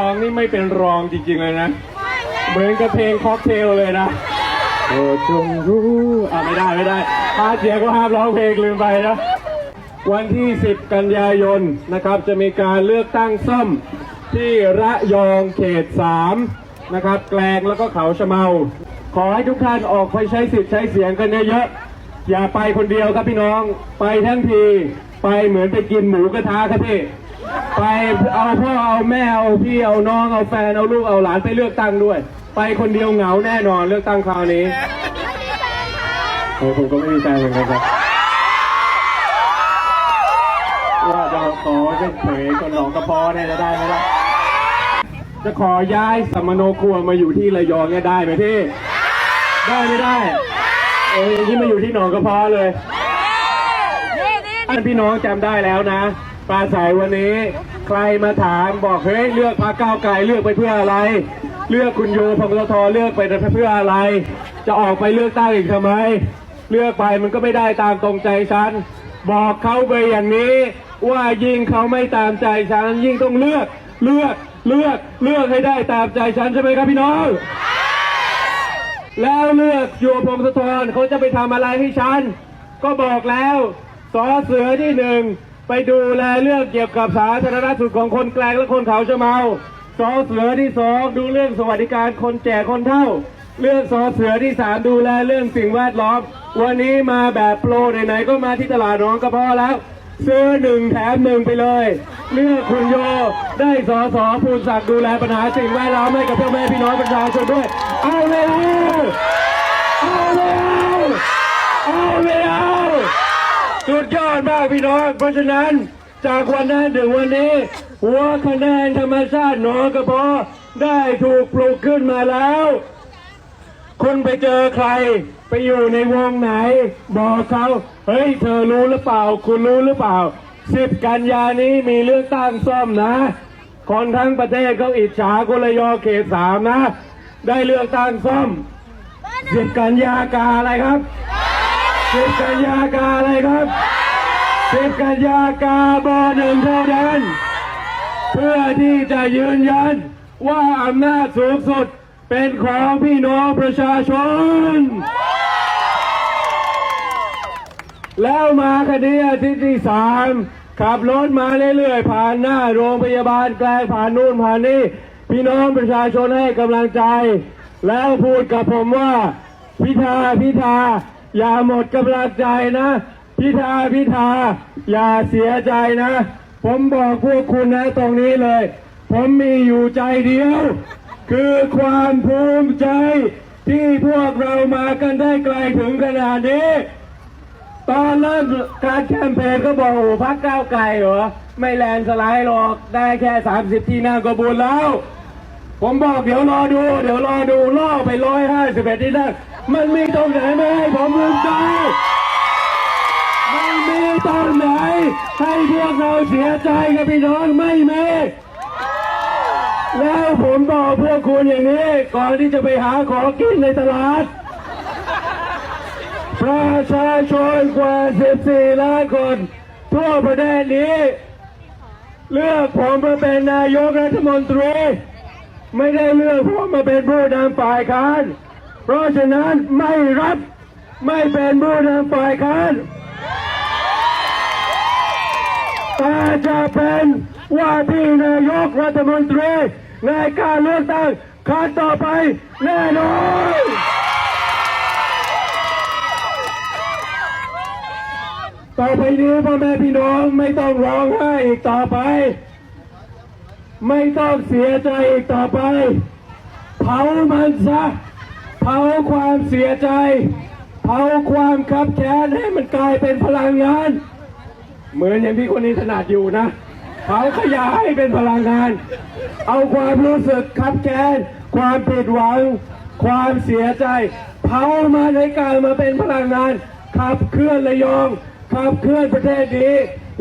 ยองนี่ไม่เป็นรองจริงๆเลยนะเหมือนกับเพลงค็อกเทลเลยนะโอ้จงรู้อะไม่ได้ไม่ได้พาเสียงก็ห้ามร้องเพลงลืมไปนะวันที่ 10 กันยายนนะครับ จะมีการเลือกตั้งซ่อมที่ระยองเขต 3 นะครับ แกลงแล้วก็เขาชะเมา ขอให้ทุกท่านออกไปใช้สิทธิ์ใช้เสียงกันเยอะๆอย่าไปคนเดียวครับพี่น้อง ไปทั้งที ไปเหมือนไปกินหมูกระทะครับพี่ ไปเอาพ่อเอาแม่เอาพี่เอาน้องเอาแฟนเอาลูกเอาหลานไปเลือกตั้งด้วย ไปคนเดียวเหงาแน่นอนเลือกตั้งคราวนี้โอ้ผมก็ไม่มีแฟนเหมือนกันครับว่าจะขอเป็นเผยคนหนองกระเพาะเนี่ยจะได้ไหมล่ะจะขอย้ายสัมมโนครัวมาอยู่ที่ระยองเนี่ยได้ไหมพี่ ได้ไม่ได้เอ้ยอย่างนี้มาอยู่ที่หนองกระเพาะเลยท่านพี่น้องจำได้แล้วนะ ปราศัยวันนี้ ใครมาถามบอกเฮ้ยเลือกพรรคก้าวไกลเลือกไปเพื่ออะไร เลือกคุณโยพงศธรเลือกไปเพื่ออะไร จะออกไปเลือกตั้งอีกทำไม เลือกไปมันก็ไม่ได้ตามตรงใจฉัน บอกเขาไปอย่างนี้ว่ายิ่งเขาไม่ตามใจฉันยิ่งต้องเลือกเลือกเลือกเลือกให้ได้ตามใจฉันใช่ไหมครับพี่น้อง แล้วเลือกโยพงศธรเขาจะไปทำอะไรให้ฉัน ก็บอกแล้วสอเสือที่หนึ่ง ไปดูแลเรื่องเกี่ยวกับสาธารณสุขของคนแกลงและคนเขาจะเมาสอเสือที่สองดูเรื่องสวัสดิการคนแก่คนเฒ่า เรื่องสอเสือที่สามดูแลเรื่องสิ่งแวดล้อม วันนี้มาแบบโปรไหนๆก็มาที่ตลาดน้องกระเพาะแล้ว ซื้อหนึ่งแถมหนึ่งไปเลย เลือกคุณโยได้สอสอภูนศักดิ์ดูแลปัญหาสิ่งแวดล้อมให้กับพ่อแม่พี่น้องประชาชนด้วย เอาเลย พี่น้อง เพราะฉะนั้นจากวันนั้นถึงวันนี้หัวคะแนนธรรมชาติหนองกระเพาะได้ถูกปลูกขึ้นมาแล้ว คุณไปเจอใคร ไปอยู่ในวงไหน บอกเขาเฮ้ย เธอรู้หรือเปล่า คุณรู้หรือเปล่าสิบกันยานี้มีเลือกตั้งซ่อมนะ คนทั้งประเทศเขาอิจฉากุลยอเขตสามนะ ได้เลือกตั้งซ่อมสิบกันยากาอะไรครับสิบกันยากาอะไรครับ สิบกันยากาบอหนึ่งเท่านั้น เพื่อที่จะยืนยันว่าอำนาจสูงสุดเป็นของพี่น้องประชาชน แล้วมาคดีอาทิตย์ที่สามขับรถมาเรื่อยๆผ่านหน้าโรงพยาบาลแกลงผ่านนู่นผ่านนี่พี่น้องประชาชนให้กำลังใจ แล้วพูดกับผมว่า พิธาพิธาอย่าหมดกำลังใจนะ พิธาพิธา อย่าเสียใจนะ ผมบอกพวกคุณนะตรงนี้เลย ผมมีอยู่ใจเดียว คือความภูมิใจ ที่พวกเรามากันได้ไกลถึงขนาดนี้ ตอนเริ่มการแคมเปญก็บอกโอ้พักก้าวไกลเหรอ ไม่แลนด์สไลด์หรอกได้แค่ 30 ที่นั่งก็บุญแล้วผมบอกเดี๋ยวรอดู เดี๋ยวรอดูล่อไปร้อยห้าสิบเอ็ดที่นั่งมันมีตรงไหนไม่ให้ผมภูมิใจ ตรงไหน ให้พวกเราเสียใจกับพี่น้องไม่มีแล้วผมบอกพวกคุณอย่างนี้ ก่อนที่จะไปหาของกินในตลาด ประชาชนกว่า 14 ล้านคน ทั่วประเทศนี้ เลือกผมมาเป็นนายกรัฐมนตรี ไม่ได้เลือกผมมาเป็นผู้นำฝ่ายค้าน เพราะฉะนั้นไม่รับไม่เป็นผู้นำฝ่ายค้าน แต่จะเป็นว่าที่นายกรัฐมนตรีในการเลือกตั้งครั้งต่อไปแน่นอนต่อไปนี้พ่อแม่พี่น้องไม่ต้องร้องไห้อีกต่อไป ไม่ต้องเสียใจอีกต่อไป เผามันซะ เผาความเสียใจ เผาความคับแค้นให้มันกลายเป็นพลังงาน เหมือนอย่างที่คนนี้ถนัดอยู่นะเผาขยะให้เป็นพลังงาน เอาความรู้สึกขับแค้นความผิดหวัง ความเสียใจเผามาในกลายมาเป็นพลังงาน ขับเคลื่อนระยอง ขับเคลื่อนประเทศนี้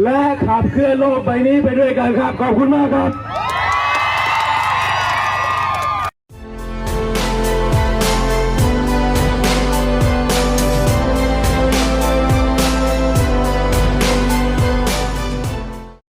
และขับเคลื่อนโลกใบนี้ไปด้วยกันครับ ขอบคุณมากครับ